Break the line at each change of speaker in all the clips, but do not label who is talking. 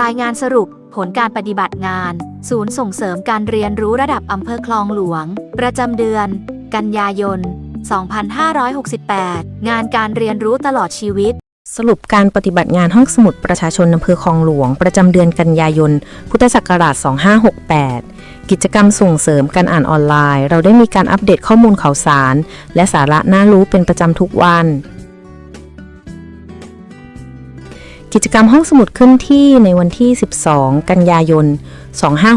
รายงานสรุป ผลการปฏิบัติงาน ศูนย์ส่งเสริมการเรียนรู้ระดับอำเภอคลองหลวง ประจำเดือน กันยายน 2568 งานการเรียนรู้ตลอดชีวิต
สรุปการปฏิบัติงานห้องสมุดประชาชนอำเภอคลองหลวง ประจำเดือนกันยายน พุทธศักราช 2568 กิจกรรมส่งเสริมการอ่านออนไลน์ เราได้มีการอัปเดตข้อมูลข่าวสาร และสาระน่ารู้เป็นประจำทุกวัน กิจกรรมห้องสมุดขึ้นที่ในวันที่ 12 กันยายน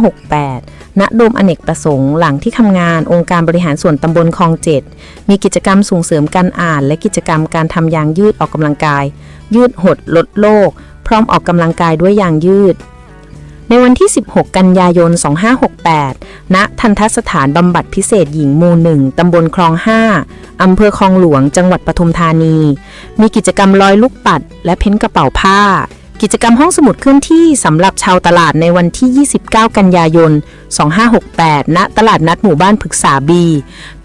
2568 ณ โดมอเนกประสงค์หลังที่ทำงานองค์การบริหารส่วนตำบลคลองเจ็ดมีกิจกรรมส่งเสริมการอ่าน และกิจกรรมการทำยางยืดออกกำลังกาย ยืดหดลดโลก พร้อมออกกำลังกายด้วยยางยืด ในวันที่ 16 กันยายน 2568 ณ ทันทสถานบำบัดพิเศษหญิงหมู่หนึ่งตำบลคลอง 5 อำเภอคลองหลวง จังหวัดปทุมธานี มีกิจกรรมลอยลูกปัด และเพ้นกระเป๋าผ้า กิจกรรมห้องสมุดเคลื่อนที่สำหรับชาวตลาดในวันที่ 29 กันยายน 2568 ณ ตลาดนัดหมู่บ้านพฤกษาบี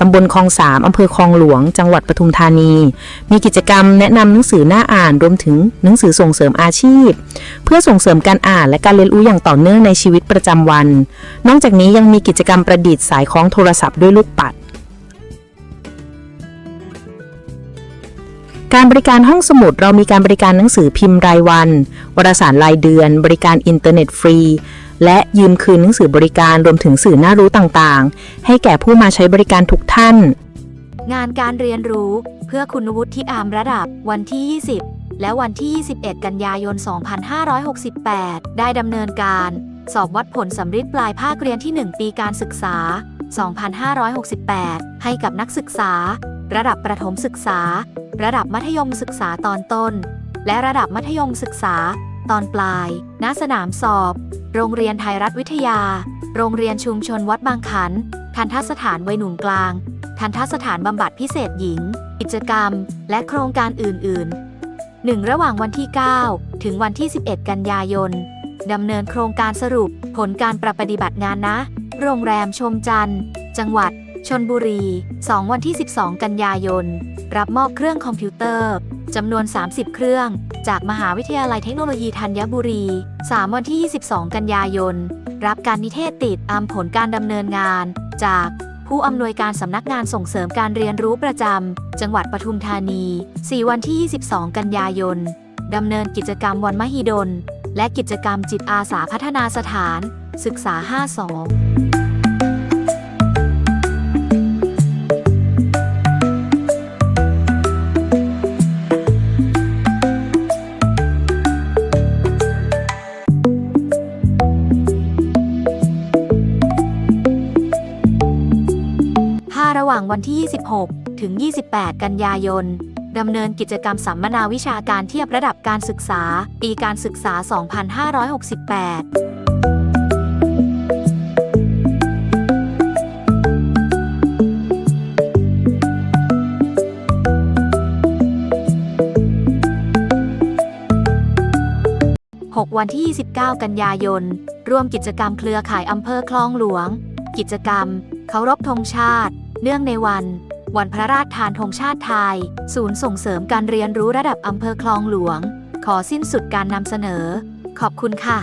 ตำบลคลองสามอำเภอคลองหลวง จังหวัดปทุมธานี มีกิจกรรมแนะนำหนังสือหน้าอ่านรวมถึงหนังสือส่งเสริมอาชีพ เพื่อส่งเสริมการอ่านและการเรียนรู้อย่างต่อเนื่องในชีวิตประจำวัน นอกจากนี้ยังมีกิจกรรมประดิษฐ์สายคล้องโทรศัพท์ด้วยลูกปัด การบริการห้องสมุดเรามีการบริการหนังสือพิมพ์รายวัน วารสารรายเดือน บริการอินเทอร์เน็ตฟรี และยืมคืนหนังสือบริการรวมถึงสื่อน่ารู้ต่างๆ ให้แก่ผู้มาใช้บริการทุกท่าน
งานการเรียนรู้เพื่อคุณวุฒิอามระดับวันที่ 20 และวันที่ 21 กันยายน 2568 ได้ดำเนินการ สอบวัดผลสำริดปลายภาคเรียนที่ 1 ปีการศึกษา 2568 ให้กับนักศึกษา ระดับประถมศึกษา ระดับมัธยมศึกษาตอนต้น และระดับมัธยมศึกษา ตอนปลาย ณ สนามสอบ โรงเรียนไทยรัฐวิทยา โรงเรียนชุมชนวัดบางขัน ทันทสถานวัยหนุ่มกลาง ทันทสถานบำบัดพิเศษหญิง กิจกรรม และโครงการอื่น ๆ 1. ระหว่างวันที่ 9 ถึงวันที่ 11 กันยายนดำเนินโครงการสรุป ผลการประปฏิบัติงานนะ โรงแรมชมจันทร์ จังหวัด ชนบุรี 2 วันที่ 12 กันยายน รับมอบเครื่องคอมพิวเตอร์จำนวน 30 เครื่อง จากมหาวิทยาลัยเทคโนโลยีธัญบุรี 3 วันที่ 22 กันยายน รับการนิเทศติดตามผลการดำเนินงาน จากผู้อำนวยการสำนักงานส่งเสริมการเรียนรู้ประจำ จังหวัดปทุมธานี 4 วันที่ 22 กันยายน ดำเนินกิจกรรมวันมหิดล และกิจกรรมจิตอาสาพัฒนาสถาน ศึกษา 52 ระหว่างวันที่ 26 ถึง 28 กันยายน ดำเนินกิจกรรมสัมมนาวิชาการเทียบระดับการศึกษา ปีการศึกษา 2568 6 วันที่ 29 กันยายน ร่วมกิจกรรมเครือข่ายอำเภอคลองหลวง กิจกรรมเคารพธงชาติ เนื่องในวัน วันพระราชทานธงชาติไทย ศูนย์ส่งเสริมการเรียนรู้ระดับอำเภอคลองหลวง ขอสิ้นสุดการนำเสนอ ขอบคุณค่ะ